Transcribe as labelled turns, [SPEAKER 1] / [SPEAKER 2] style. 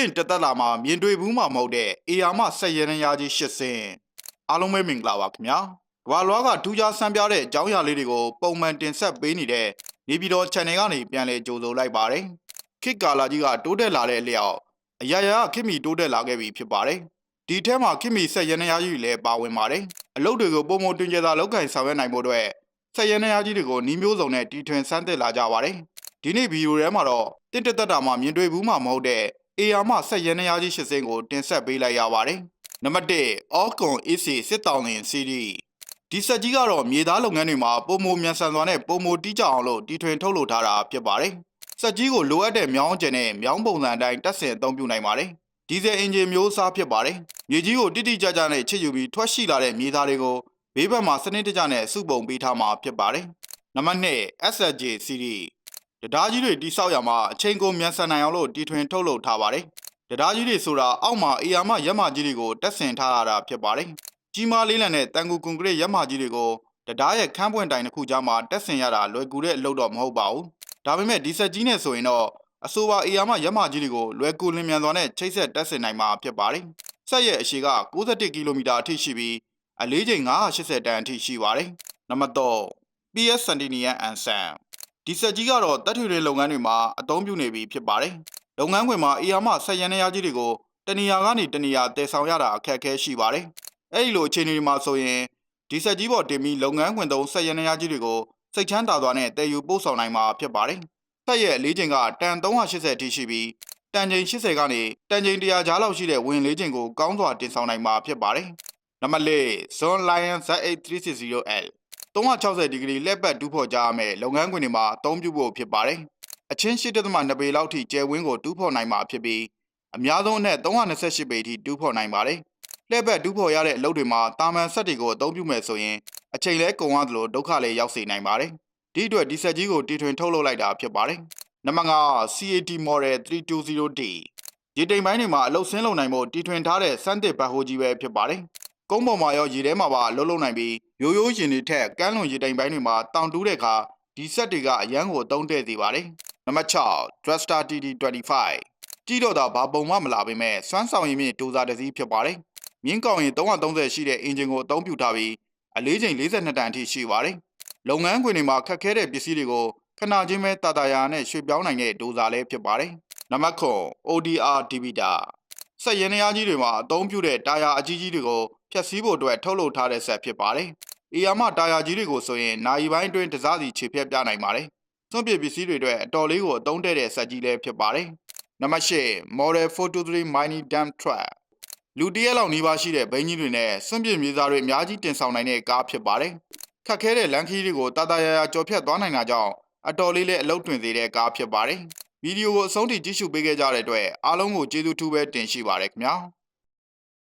[SPEAKER 1] င့်တသက်လာမှာမြင်တွေ့ဘူးမှာမဟုတ်တဲ့အေယာမဆက်ရရင်ရာကြီးရှစ်စင်အားလုံးပဲမင်္ဂလာပါခင်ဗျာကဘာလွားကထူးခြားဆန်းပြတဲ့အကြောင်းအရာလေးတွေကိုပုံမှန်တင်ဆက်ပေးနေတဲ့နေပြည်တော် channel ကနေပြန်လည်ကြိုဆိုလိုက်ပါတယ်ခေတ်ကာလာကြီးကတိုးတက်လာတဲ့အလျောက်အရာရာခေတ်မီတိုးတက်လာခဲ့ပြီဖြစ်ပါတယ်ဒီထဲမှာခေတ်မီဆက်ရရင်ရာကြီးလည်းပါဝင်ပါတယ်အလုပ်တွေကိုပုံမှန်တင်ကြတာလောက်ကင်ဆောင်ရွက်နိုင်ဖို့အတွက်ဆက်ရရင်ရာကြီးတွေကိုနှီးမျိုးစုံနဲ့တီထွင်ဆန်းသစ်လာကြပါတယ်ဒီနေ့ဗီဒီယိုထဲမှာတော့တင့်တက်တက်တာမှာမြင်တွေ့ဘူးမှာမဟုတ်တဲ့ အေယာမဆက်ရန်ရကြီးရှစ်စင်းကိုတင်ဆက်ပေးလိုက်ရပါတယ်။နံပါတ်1အော့ကွန် AC စစ်တောင်းလင်စီရီဒီဆက်ကြီးကတော့မြေသားလုပ်ငန်းတွေမှာပုံမမြန်ဆန်စွာနဲ့ပုံမတီးကြအောင်လို့တီထွင်ထုတ်လုပ်ထားတာဖြစ်ပါတယ်။ဆက်ကြီးကိုလိုအပ်တဲ့မြောင်းကျင်နဲ့မြောင်းပုံစံအတိုင်းတက်ဆင်အသုံးပြုနိုင်ပါတယ်။ဒီဇယ်အင်ဂျင်မျိုးစားဖြစ်ပါတယ်။မြေကြီးကိုတိတိကျကျနဲ့ချစ်ယူပြီးထွက်ရှိလာတဲ့မြေသားတွေကိုဘေးဘက်မှာစနစ်တကျနဲ့စုပုံပေးထားမှာဖြစ်ပါတယ်။နံပါတ်2 SSJ စီ ရီတရားကြီးတွေတိဆောက်ရမှာအချိန်ကုန်မြန်ဆန်နိုင်အောင်လို့တီထွင်ထုတ်လုပ်ထားပါတယ်။တရားကြီးတွေဆိုတာအောက်မှာအေယာမရက်မကြီးတွေကိုတက်ဆင်ထားရတာဖြစ်ပါတယ်။ကြီးမားလေးလံတဲ့တန်ကူကွန်ကရစ်ရက်မကြီးတွေကိုတရားရဲ့ခန်းပွင့်တိုင်တစ်ခုကြားမှာတက်ဆင်ရတာလွယ်ကူတဲ့အလုပ်တော့မဟုတ်ပါဘူး။ဒါပေမဲ့ဒီဆက်ကြီးနဲ့ဆိုရင်တော့အဆိုပါအေယာမရက်မကြီးတွေကိုလွယ်ကူလင်မြန်စွာနဲ့ချိတ်ဆက်တက်ဆင်နိုင်မှာဖြစ်ပါတယ်။ဆက်ရဲ့အရှိက61ကီလိုမီတာအထိရှိပြီးအလေးချိန်980တန်အထိရှိပါတယ်။နံပါတ်3 PS Centennial Ansam ဒီဆက်ကြီးကတော့တက်ထွေတွေလုပ်ငန်းတွေမှာအသုံးပြုနေပြီဖြစ်ပါတယ်။လုပ်ငန်းခွင်မှာအေယာမဆက်ရန်နေရကြီးတွေကိုတနေရာကနေတနေရာတည်ဆောင်ရတာအခက်အခဲရှိပါတယ်။အဲဒီလိုအခြေအနေတွေမှာဆိုရင်ဒီဆက်ကြီးပေါ်တင်ပြီးလုပ်ငန်းခွင်သုံးဆက်ရန်နေရကြီးတွေကိုစိတ်ချမ်းသာစွာနဲ့တည်ယူပို့ဆောင်နိုင်မှာဖြစ်ပါတယ်။ဆက်ရဲ့လေးချိန်ကတန်380အထိရှိပြီးတန်ချိန်80ကနေတန်ချိန်100ကြားလောက်ရှိတဲ့ဝင်လေးချိန်ကိုကောင်းစွာတင်ဆောင်နိုင်မှာဖြစ်ပါတယ်။နံပါတ်၄ Zone Lion Z8360L 360ဒီဂရီလက်ပတ်တူးဖော်ကြရမယ်လုပ်ငန်းခွင်တွေမှာအသုံးပြုဖို့ဖြစ်ပါတယ်။အချင်းရှိတဲ့သမ2ပေလောက်ထိကျယ်ဝန်းကိုတူးဖော်နိုင်မှာဖြစ်ပြီးအများဆုံးအနက်328ပေထိတူးဖော်နိုင်ပါတယ်။လက်ပတ်တူးဖော်ရတဲ့အလုပ်တွေမှာတာမန်ဆက်တွေကိုအသုံးပြုမယ်ဆိုရင်အချိန်လဲကုန်ရသလိုဒုက္ခလည်းရောက်စေနိုင်ပါတယ်။ဒီအတွက်ဒီဆက်ကြီးကိုတီထွင်ထုတ်လုပ်လိုက်တာဖြစ်ပါတယ်။နံပါတ်5 CAT Model 320D ရေတိမ်ပိုင်းတွေမှာအလုတ်ဆင်းလုံနိုင်ဖို့တီထွင်ထားတဲ့စမ်းသစ်ဘတ်ဟိုးကြီးပဲဖြစ်ပါတယ်။ကုန်းပေါ်မှာရောရေထဲမှာပါလှုပ်လှုပ်နိုင်ပြီး ရိုးရိုးရင်တွေထက်ကန်းလွန်ရေတိုင်ပိုင်းတွေမှာတောင်တူးတဲ့အခါဒီဆက်တွေကအရန်ကိုအသုံးတဲ့စေပါတယ်။နံပါတ်6 Dragster TD25 ကြည့်တော့တာဘာပုံမှမလာပေမဲ့စွမ်းဆောင်ရည်မြင့်ဒိုဇာတစ်စီးဖြစ်ပါတယ်။မြင်းကောင်ရင်330ရှိတဲ့အင်ဂျင်ကိုအသုံးပြုထားပြီးအလေးချိန်42တန်အထိရှိပါတယ်။လုပ်ငန်းခွင်တွေမှာခက်ခဲတဲ့ပစ္စည်းတွေကိုခဏချင်းပဲတာတာယာနဲ့ရွှေ့ပြောင်းနိုင်တဲ့ဒိုဇာလည်းဖြစ်ပါတယ်။နံပါတ်9 ODR Divider ဆက်ရင်းနှရားကြီးတွေမှာအသုံးပြုတဲ့တာယာအကြီးကြီးတွေကို ဖျက်ဆီးဖို့အတွက်ထုတ်လုပ်ထားတဲ့ဆက်ဖြစ်ပါတယ်။အေယာမတာယာကြီးတွေကိုဆိုရင်နိုင်ပိုင်းတွင်တစားစီခြေဖြတ်ပြနိုင်ပါတယ်။စွန့်ပစ်ပစ္စည်းတွေအတွက်အတော်လေးကိုအသုံးတဲ့တဲ့ဆက်ကြီးလည်းဖြစ်ပါတယ်။နံပါတ်၈ Model 423 Mining Dump Truck လူတရက်လောက်နီးပါးရှိတဲ့ဘိန်းကြီးတွေနဲ့စွန့်ပစ်မြေသားတွေအများကြီးတင်ဆောင်နိုင်တဲ့ကားဖြစ်ပါတယ်။ခက်ခဲတဲ့လမ်းခီးတွေကိုတာတာယာယာကြော်ဖြတ်သွားနိုင်တာကြောင့်အတော်လေးလည်းအလုပ်တွင်စေတဲ့ကားဖြစ်ပါတယ်။ဗီဒီယိုကိုအဆုံးထိကြည့်ရှုပေးခဲ့ကြတဲ့အတွက်အားလုံးကိုကျေးဇူးထူးပဲတင်ရှိပါရခင်ဗျာ။